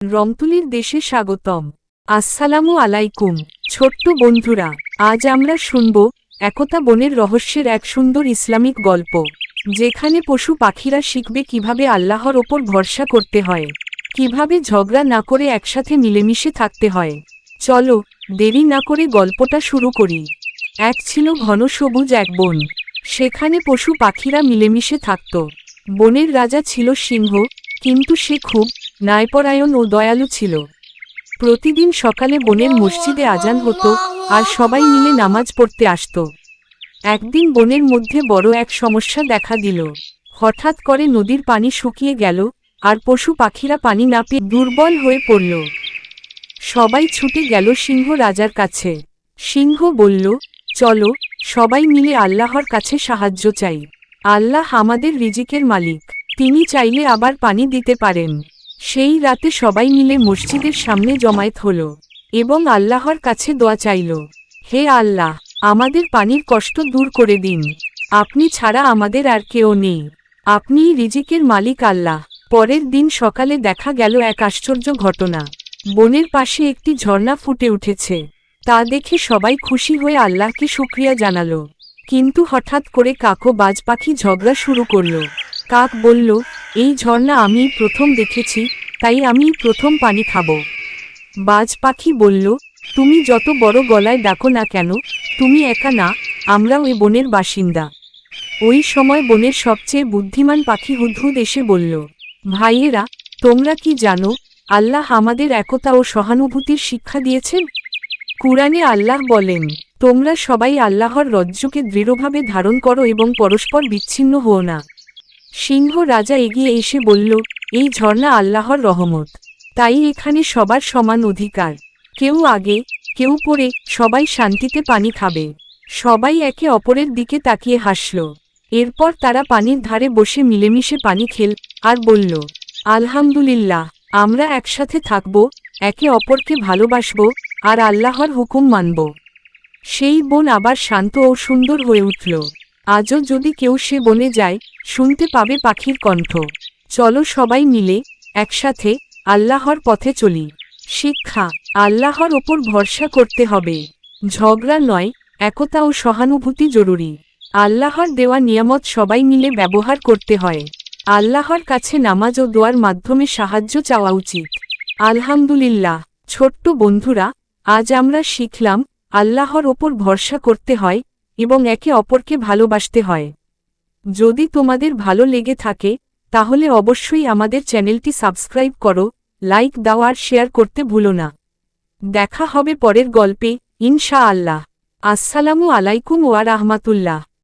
রংতুলির দেশে স্বাগতম। আসসালামু আলাইকুম, ছোট্ট বন্ধুরা, আজ আমরা শুনব একতা বনের রহস্যের এক সুন্দর ইসলামিক গল্প, যেখানে পশু পাখিরা শিখবে কীভাবে আল্লাহর ওপর ভরসা করতে হয়, কীভাবে ঝগড়া না করে একসাথে মিলেমিশে থাকতে হয়। চলো, দেরি না করে গল্পটা শুরু করি। এক ছিল ঘন সবুজ এক বন, সেখানে পশু পাখিরা মিলেমিশে থাকত। বনের রাজা ছিল সিংহ, কিন্তু সে খুব ন্যায়পরায়ণ ও দয়ালু ছিল। প্রতিদিন সকালে বনের মসজিদে আজান হতো আর সবাই মিলে নামাজ পড়তে আসত। একদিন বনের মধ্যে বড় এক সমস্যা দেখা দিল। হঠাৎ করে নদীর পানি শুকিয়ে গেল আর পশু পাখিরা পানি না পেয়ে দুর্বল হয়ে পড়ল। সবাই ছুটে গেল সিংহ রাজার কাছে। সিংহ বলল, চলো, সবাই মিলে আল্লাহর কাছে সাহায্য চাই। আল্লাহ আমাদের রিজিকের মালিক। তিনি চাইলে আবার পানি দিতে পারেন। সেই রাতে সবাই মিলে মসজিদের সামনে জমায়েত হল এবং আল্লাহর কাছে দোয়া চাইল, হে আল্লাহ, আমাদের পানির কষ্ট দূর করে দিন। আপনি ছাড়া আমাদের আর কেউ নেই। আপনি রিজিকের মালিক আল্লাহ। পরের দিন সকালে দেখা গেল এক আশ্চর্য ঘটনা। বনের পাশে একটি ঝর্ণা ফুটে উঠেছে। তা দেখে সবাই খুশি হয়ে আল্লাহকে শুক্রিয়া জানালো। কিন্তু হঠাৎ করে কাকো বাজ পাখি ঝগড়া শুরু করল। কাক বলল এই ঝর্ণা আমি প্রথম দেখেছি, তাই আমি প্রথম পানি খাব। বাজ পাখি বলল, তুমি যত বড় গলায় ডাকো না কেন, তুমি একা না, আমরাও এ বনের বাসিন্দা। ওই সময় বনের সবচেয়ে বুদ্ধিমান পাখি হুদহুদ এসে বলল, ভাইয়েরা, তোমরা কি জানো, আল্লাহ আমাদের একতা ও সহানুভূতির শিক্ষা দিয়েছেন? কুরআনে আল্লাহ বলেন, তোমরা সবাই আল্লাহর রজ্জুকে দৃঢ়ভাবে ধারণ করো এবং পরস্পর বিচ্ছিন্ন হও না। সিংহ রাজা এগিয়ে এসে বলল, এই ঝর্ণা আল্লাহর রহমত। তাই এখানে সবার সমান অধিকার। কেউ আগে, কেউ পরে সবাই শান্তিতে পানি খাবে। সবাই একে অপরের দিকে তাকিয়ে হাসল। এরপর তারা পানির ধারে বসে মিলেমিশে পানি খেল আর বলল, আলহামদুলিল্লাহ, আমরা একসাথে থাকব, একে অপরকে ভালোবাসব আর আল্লাহর হুকুম মানব। সেই বন আবার শান্ত ও সুন্দর হয়ে উঠল। আজও যদি কেউ সে বনে যায়, শুনতে পাবে পাখির কণ্ঠ। চলো সবাই মিলে একসাথে আল্লাহর পথে চলি। শিক্ষা, আল্লাহর ওপর ভরসা করতে হবে। ঝগড়া নয়, একতা ও সহানুভূতি জরুরি। আল্লাহর দেওয়া নিয়ামত সবাই মিলে ব্যবহার করতে হয়। আল্লাহর কাছে নামাজ ও দোয়ার মাধ্যমে সাহায্য চাওয়া উচিত। আলহামদুলিল্লাহ, ছোট্ট বন্ধুরা, আজ আমরা শিখলাম, আল্লাহর ওপর ভরসা করতে হয় এবং একে অপরকে ভালোবাসতে হয়। যদি তোমাদের ভালো লেগে থাকে, তাহলে অবশ্যই আমাদের চ্যানেলটি সাবস্ক্রাইব করো, লাইক দাও আর শেয়ার করতে ভুলো না। দেখা হবে পরের গল্পে ইনশা আল্লাহ আসসালামু আলাইকুম ওয়া রাহমাতুল্লাহ।